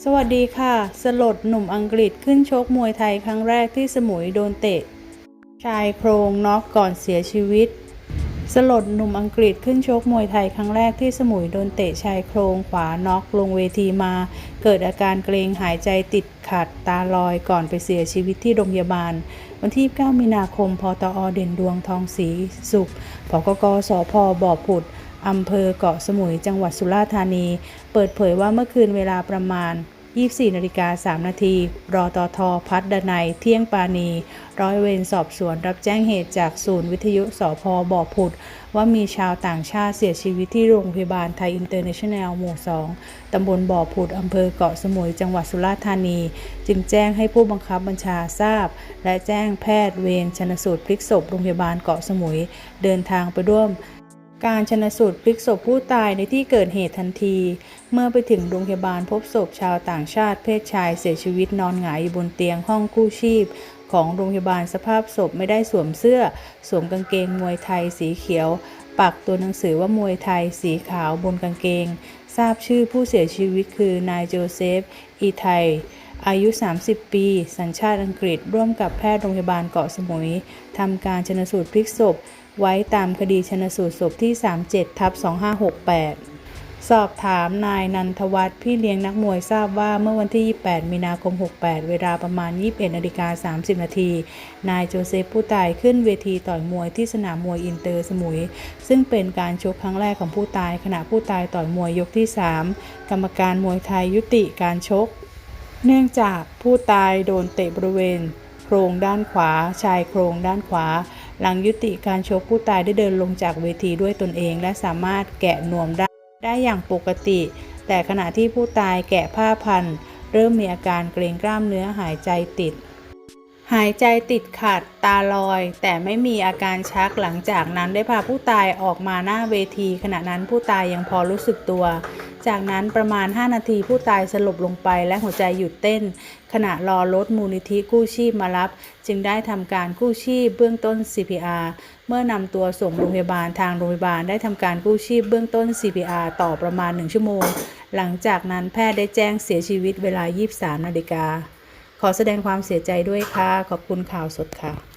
สวัสดีค่ะ สลดหนุ่มอังกฤษขึ้นชกมวยไทยครั้งแรกที่สมุยโดนเตะ ชายโครงน็อกก่อนเสียชีวิต สลดหนุ่มอังกฤษขึ้นชกมวยไทยครั้งแรกที่สมุยโดนเตะชายโครงขวาน็อกลงเวทีมา เกิดอาการเกรงหายใจติดขัดตาลอยก่อนไปเสียชีวิตที่โรงพยาบาล วันที่ 9 มีนาคม พตอเด่นดวงทองศรีสุขผกกสพบอผุด อำเภอเกาะสมุยจังหวัดสุราษฎร์ธานี เปิดเผยว่าเมื่อคืนเวลาประมาณ 24นาฬิกา3นาทีรอตอทอพัฒดนัยเที่ยงปานี ร้อยเวรสอบสวนรับแจ้งเหตุจากศูนย์วิทยุสพบ่อผุด ว่ามีชาวต่างชาติเสียชีวิตที่โรงพยาบาลไทยอินเตอร์เนชั่นแนลหมู่ 2 ตำบลบ่อผุด อำเภอเกาะสมุย จังหวัดสุราษฎร์ธานี จึงแจ้งให้ผู้บังคับบัญชาทราบ และแจ้งแพทย์เวรชนสูตรพลิกศพโรงพยาบาลเกาะสมุย เดินทางไปร่วม การชนสูตรพลิกศพผู้ตายในที่เกิดเหตุทันที เมื่อไปถึงโรงพยาบาลพบศพชาวต่างชาติเพศชายเสียชีวิตนอนหงายอยู่บนเตียงห้องกู้ชีพ ของโรงพยาบาลสภาพศพไม่ได้สวมเสื้อ สวมกางเกงมวยไทยสีเขียว ปักตัวหนังสือว่ามวยไทยสีขาวบนกางเกง ทราบชื่อผู้เสียชีวิตคือนายโจเซฟ อีไทย อายุ 30 ปี สัญชาติอังกฤษ ร่วมกับแพทย์โรงพยาบาลเกาะสมุยทำการชนสูตรพลิกศพ ไว้ตามคดีชนสูตรศพที่ 37ทับ2568สอบถามนายนันทวัฒน์พี่เลี้ยงนักมวยทราบว่าเมื่อวันที่ 28 มีนาคม 68 เวลาประมาณ 21นาฬิกา30 นาที นายโจเซฟผู้ตายขึ้นเวทีต่อยมวยที่สนามมวยอินเตอร์สมุย ซึ่งเป็นการชกครั้งแรกของผู้ตายขณะผู้ตายต่อยมวยยกที่ 3 กรรมการมวยไทยยุติการชก เนื่องจากผู้ตายโดนเตะบริเวณโครงด้านขวา ชายโครงด้านขวา หลังยุติการชกผู้ตายได้เดินลงจากเวทีด้วยตนเอง และสามารถแกะนวมได้ได้อย่างปกติ แต่ขณะที่ผู้ตายแกะผ้าพัน เริ่มมีอาการเกรงกล้ามเนื้อหายใจติด หายใจติดขัดตาลอย แต่ไม่มีอาการชักหลังจากนั้นได้พาผู้ตายออกมาหน้าเวที ขณะนั้นผู้ตายยังพอรู้สึกตัว จากนั้นประมาณ 5 นาทีผู้ตายสลบลงไปและหัวใจหยุดเต้น ขณะรอรถมูลนิธิกู้ชีพมารับ จึงได้ทำการกู้ชีพเบื้องต้น CPR เมื่อนำตัวส่งโรงพยาบาลทางโรงพยาบาลได้ทำการกู้ชีพเบื้องต้น CPR ต่อประมาณ 1 ชั่วโมง หลังจากนั้นแพทย์ได้แจ้งเสียชีวิตเวลา 23 นาฬิกาขอแสดงความเสียใจด้วยค่ะ ขอบคุณข่าวสดค่ะ